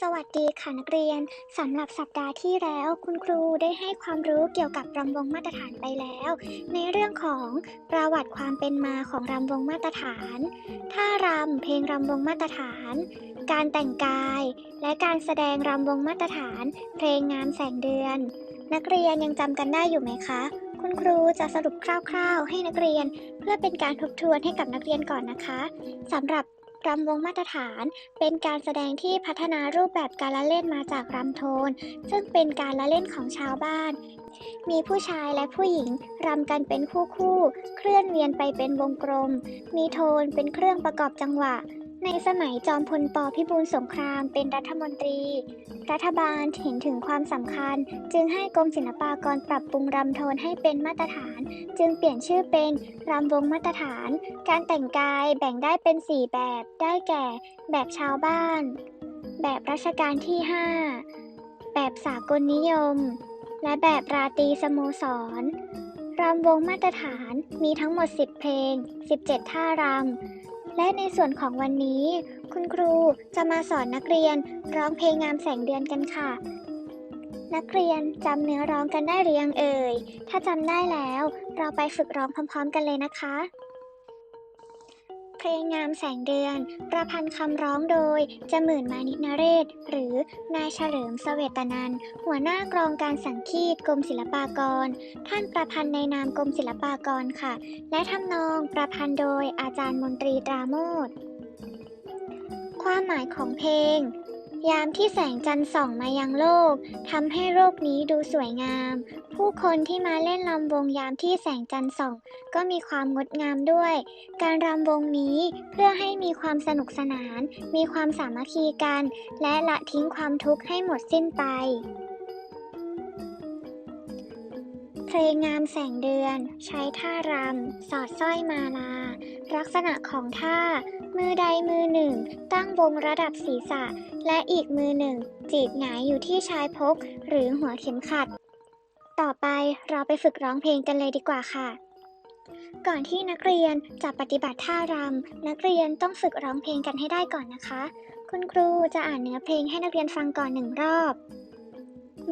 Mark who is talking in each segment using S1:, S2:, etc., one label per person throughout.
S1: สวัสดีค่ะนักเรียน สำหรับสัปดาห์ที่แล้วคุณครูได้ให้ความรู้เกี่ยวกับรำวงมาตรฐานไปแล้ว ในเรื่องของประวัติความเป็นมาของรำวงมาตรฐานท่ารำเพลงรำวงมาตรฐาน การแต่งกาย และการแสดงรำวงมาตรฐาน เพลงงามแสงเดือน นักเรียนยังจำกันได้อยู่ไหมคะ คุณครูจะสรุปคร่าวๆ ให้นักเรียน เพื่อเป็นการทบทวนให้กับนักเรียนก่อนนะคะสำหรับ รำวงมาตรฐาน เป็นการแสดงที่พัฒนารูปแบบการละเล่นมาจากรำโทน ซึ่งเป็นการละเล่นของชาวบ้าน มีผู้ชายและผู้หญิงรำกันเป็นคู่คู่ เคลื่อนเวียนไปเป็นวงกลม มีโทนเป็นเครื่องประกอบจังหวะ ในสมัยจอมพลปพิบูลสงครามเป็นรัฐมนตรี รัฐบาลเห็นถึงความสำคัญ จึงให้กรมศิลปากรปรับปรุงรำโทนให้เป็นมาตรฐาน จึงเปลี่ยนชื่อเป็นรำวงมาตรฐาน การแต่งกายแบ่งได้เป็น 4 แบบ ได้แก่ แบบชาวบ้าน แบบรัชกาลที่ 5 แบบสากลนิยม และแบบราตรีสโมสรรำวงมาตรฐานมีทั้งหมด 10 เพลง 17 ท่ารำ และในส่วนของวันนี้ คุณครูจะมาสอนนักเรียนร้องเพลงงามแสงเดือนกันค่ะ นักเรียนจำเนื้อร้องกันได้หรือยังเอ่ย ถ้าจำได้แล้ว เราไปฝึกร้องพร้อม ๆ กันเลยนะคะ เพลงงามแสงเดือน ประพันธ์คำร้องโดยจมื่นมานินเรศ หรือนายเฉลิมเสเวตนัน หัวหน้ากรองการสังคีตกรมศิลปากร ท่านประพันธ์ในนามกรมศิลปากรค่ะ และทำนองประพันธ์โดยอาจารย์มนตรีตราโมทความหมายของเพลง ยามที่แสงจันทร์ส่องมายังโลกทำให้โลกนี้ดูสวยงาม ผู้คนที่มาเล่นรำวงยามที่แสงจันทร์ส่อง ก็มีความงดงามด้วย การรำวงนี้เพื่อให้มีความสนุกสนาน มีความสามัคคีกัน และละทิ้งความทุกข์ให้หมดสิ้นไป เพลงงามแสงเดือน ใช้ท่ารำ สอดสร้อยมาลา ลักษณะของท่า มือใดมือหนึ่ง ตั้งวงระดับศีรษะ และอีกมือหนึ่ง จีบหงายอยู่ที่ชายพก หรือหัวเข็มขัด ต่อไปเราไปฝึกร้องเพลงกันเลยดีกว่าค่ะ ก่อนที่นักเรียนจะปฏิบัติท่ารำนักเรียนต้องฝึกร้องเพลงกันให้ได้ก่อนนะคะ คุณครูจะอ่านเนื้อเพลงให้นักเรียนฟังก่อนหนึ่งรอบ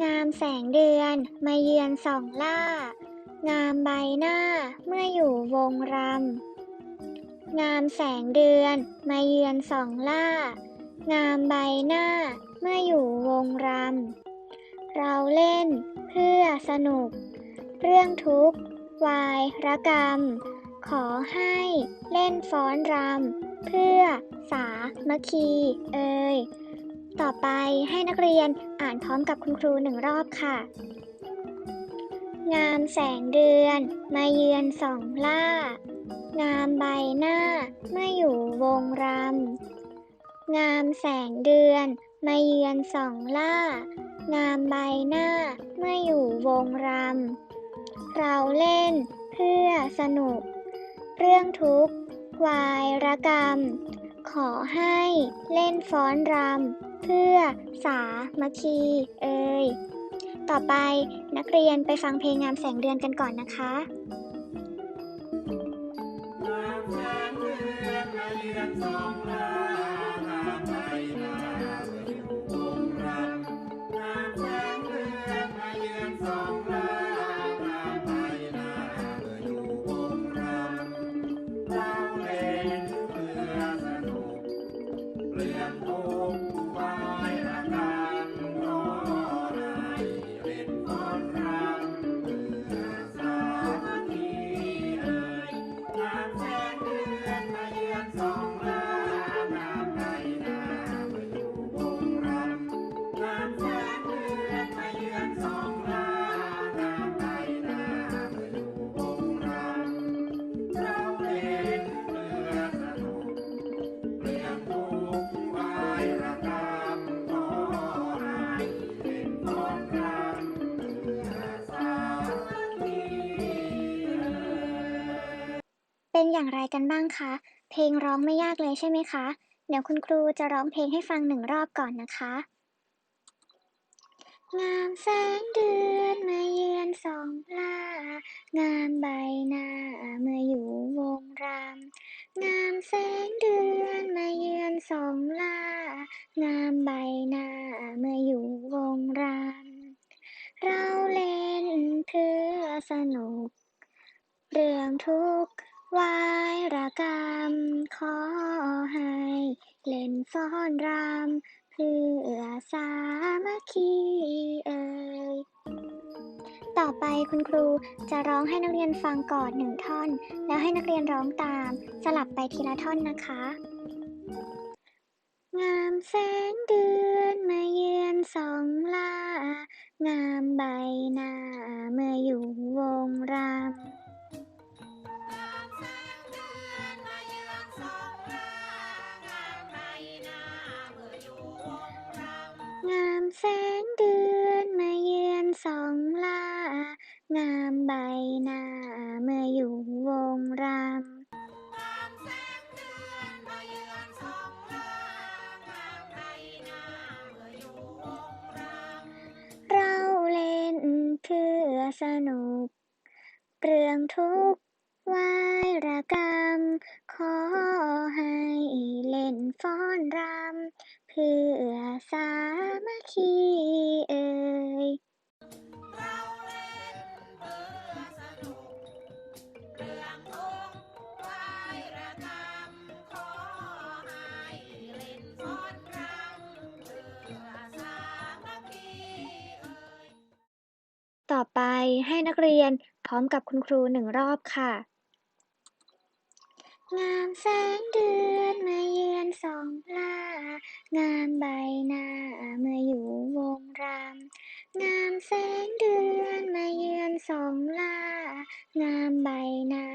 S1: งามแสงเดือน มาเยือนส่องล่า งามใบหน้าเมื่ออยู่วงรำ งามแสงเดือนมาเยือนสองล่า งามใบหน้าเมื่ออยู่วงรำ เราเล่นเพื่อสนุก เรื่องทุกข์วายระกรรม ขอให้เล่นฟ้อนรำ เพื่อสามัคคีเอ่ยต่อไปให้นักเรียนอ่านพร้อมกับคุณครูหนึ่งรอบค่ะ งามแสงเดือนมาเยือนสองล่า งามใบหน้าเมื่ออยู่วงรำ งามแสงเดือนมาเยือนส่องล่า งามใบหน้าเมื่ออยู่วงรำ เราเล่นเพื่อสนุก เรื่องทุกข์วายระกรรม ขอให้เล่นฟ้อนรำ เพื่อสามัคคีเอ่ยต่อไปนักเรียนไปฟังเพลงงามแสงเดือนกันก่อนนะคะ
S2: มาเยืนสองลางามใบหน้าเมื่อยู่วงรำงามแสงเดือนมาเยือนสองลางามใบหน้าเมื่ออยู่วงรำเราเล่นเพื่อสนุกเปลี่ยนทุันบ้างคะ
S1: เพลงร้องไม่ยากเลยใช่ไหมคะ เดี๋ยวคุณครูจะร้องเพลงให้ฟังหนึ่งรอบก่อนนะคะ งามแสงเดือนมาเยือนสองลางามใบหน้าเมื่ออยู่วงรามงามแสงเดือนมาเยือนสองลางามใบหน้าเมื่ออยู่วงราม เราเล่นเพื่อสนุก เรื่องทุก วายรกรรม ขอให้ เล่นฟ้อนรำเพื่อสามัคคีเอ่ยต่อไปคุณครูจะร้องให้นักเรียนฟังก่อนหนึ่งท่อน แล้วให้นักเรียนร้องตาม สลับไปทีละท่อนนะคะ งามแสงเดือนมาเยือนสองลางามใบหน้าเมื่ออยู่วงรำ สนุกเรื่องทุกวายรกรรม ขอให้เล่นฟ้อนรำ เพื่อสามัคคีเอ่ย ต่อไปให้นักเรียนพร้อมกับคุณครูหนึ่งรอบค่ะ งามแสงเดือนมาเยือนสองลางามใบหน้าเมื่ออยู่วงรำงามแสงเดือนมาเยือนสองลางามใบหน้า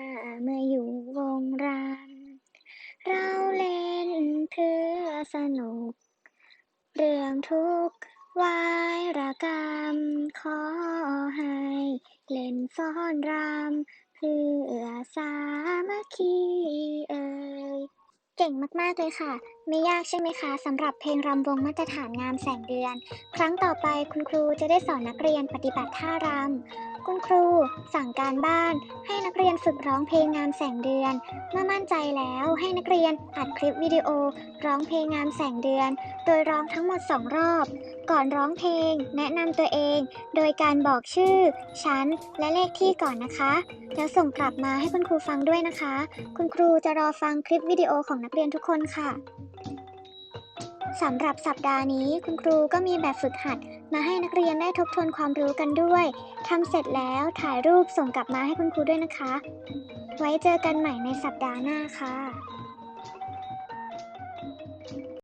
S1: เมื่ออยู่วงรำเราเล่นเพื่อสนุก เรื่องทุกข์ วายระกรรมขอให้ เล่นฟ้อนรำเพื่อสามัคคีเอ่ยเก่งมากๆเลยค่ะ ไม่ยากใช่ไหมคะสำหรับเพลงรำวงมาตรฐานงามแสงเดือน ครั้งต่อไปคุณครูจะได้สอนนักเรียนปฏิบัติท่ารำ คุณครู สั่งการบ้าน ให้นักเรียนฝึกร้องเพลงงามแสงเดือน เมื่อมั่นใจแล้วให้นักเรียนอัดคลิปวิดีโอ ร้องเพลงงามแสงเดือน โดยร้องทั้งหมด2รอบ ก่อนร้องเพลง แนะนำตัวเอง โดยการบอกชื่อ ชั้น และเลขที่ก่อนนะคะ แล้วส่งกลับมาให้คุณครูฟังด้วยนะคะ คุณครูจะรอฟังคลิปวิดีโอของนักเรียนทุกคนค่ะสำหรับสัปดาห์นี้คุณครูก็มีแบบฝึกหัด มาให้นักเรียนได้ทบทวนความรู้กันด้วยทำเสร็จแล้วถ่ายรูปส่งกลับมาให้คุณครูด้วยนะคะ ไว้เจอกันใหม่ในสัปดาห์หน้าค่ะ